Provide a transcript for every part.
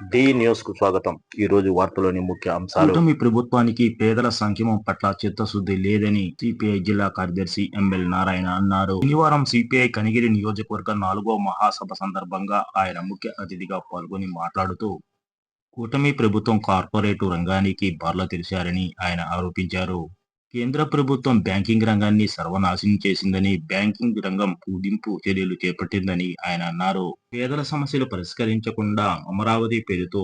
D న్యూస్కు స్వాగతం. ఈ రోజు వార్తలోని ముఖ్య అంశాలు. కూటమి ప్రభుత్వానికి పేదల సంక్షేమం పట్ల చిత్తశుద్ధి లేదని సిపిఐ జిల్లా కార్యదర్శి ఎంఎల్ నారాయణ అన్నారు. శనివారం సిపిఐ కనిగిరి నియోజకవర్గ నాలుగో మహాసభ సందర్భంగా ఆయన ముఖ్య అతిథిగా పాల్గొని మాట్లాడుతూ కూటమి ప్రభుత్వం కార్పొరేటు రంగానికి బార్ల తెరిచారని ఆయన ఆరోపించారు. కేంద్ర ప్రభుత్వం బ్యాంకింగ్ రంగాన్ని సర్వనాశనం చేసిందని బ్యాంకింగ్ రంగం కుదింపు చర్యలు చేపట్టిందని ఆయన అన్నారు. పేదల సమస్యలు పరిష్కరించకుండా అమరావతి పేరుతో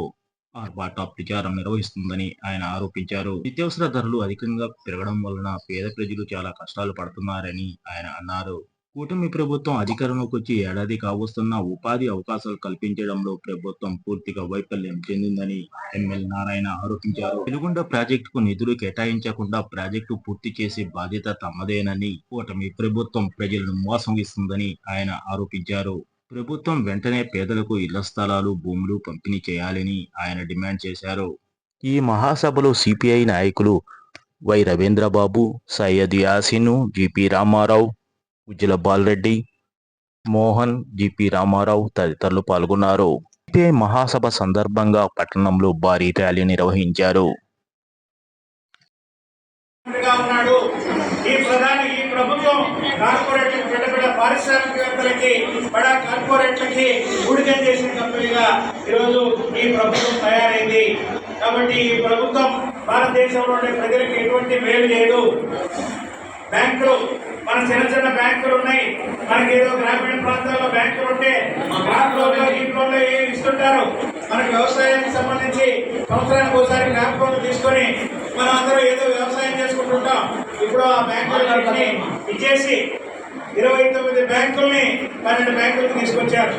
ఆర్భాట ప్రచారం నిర్వహిస్తుందని ఆయన ఆరోపించారు. నిత్యావసర ధరలు అధికంగా పెరగడం వలన పేద ప్రజలు చాలా కష్టాలు పడుతున్నారని ఆయన అన్నారు. కూటమి ప్రభుత్వం అధికారంలోకి వచ్చి ఏడాది కావస్తున్న ఉపాధి అవకాశాలు కల్పించడంలో ప్రభుత్వం పూర్తిగా వైఫల్యం చెందిందని ఎమ్మెల్యే నారాయణ ఆరోపించారు. వెలుగొండ ప్రాజెక్టుకు నిధులు కేటాయించకుండా ప్రాజెక్టు పూర్తి చేసే బాధ్యత తమదేనని కూటమి ప్రభుత్వం ప్రజలను మోసం ఇస్తుందని ఆయన ఆరోపించారు. ప్రభుత్వం వెంటనే పేదలకు ఇళ్ళ స్థలాలు భూములు పంపిణీ చేయాలని ఆయన డిమాండ్ చేశారు. ఈ మహాసభలో సిపిఐ నాయకులు Y Ravindrababu Syed Yasin GP Ramarao Ujjala Balareddy Mohan GP Ramarao తదితరులు పాల్గొన్నారు. సిపిఐ మహాసభ సందర్భంగా పట్టణంలో భారీ ర్యాలీ నిర్వహించారు. ఈ ప్రధాని ఈ ప్రభుత్వం కార్పొరేట్లకు పెద్ద పెద్ద పారిశ్రామికవేత్తలకి బడా కార్పొరేట్లకి చేసిన కంపెనీగా ఈరోజు ఈ ప్రభుత్వం తయారైంది. కాబట్టి ఈ ప్రభుత్వం భారతదేశంలో ప్రజలకు ఎటువంటి మేలు లేదు బ్యాంకులు మన చిన్న చిన్న బ్యాంకులు ఉన్నాయి. మనకి ఏదో గ్రామీణ ప్రాంతాల్లో బ్యాంకులు ఉంటే గ్రామ లోన్లో ఈ లోన్లు ఏమి ఇస్తుంటారు? మనకి వ్యవసాయానికి సంబంధించి సంవత్సరానికి ఒకసారి గ్రామ లోన్లు తీసుకొని మనం అందరూ ఏదో వ్యవసాయం చేసుకుంటుంటాం. ఇప్పుడు ఆ బ్యాంకులన్నింటినీ ఇచ్చేసి ఇరవై తొమ్మిది బ్యాంకుల్ని పన్నెండు బ్యాంకులకు తీసుకొచ్చారు.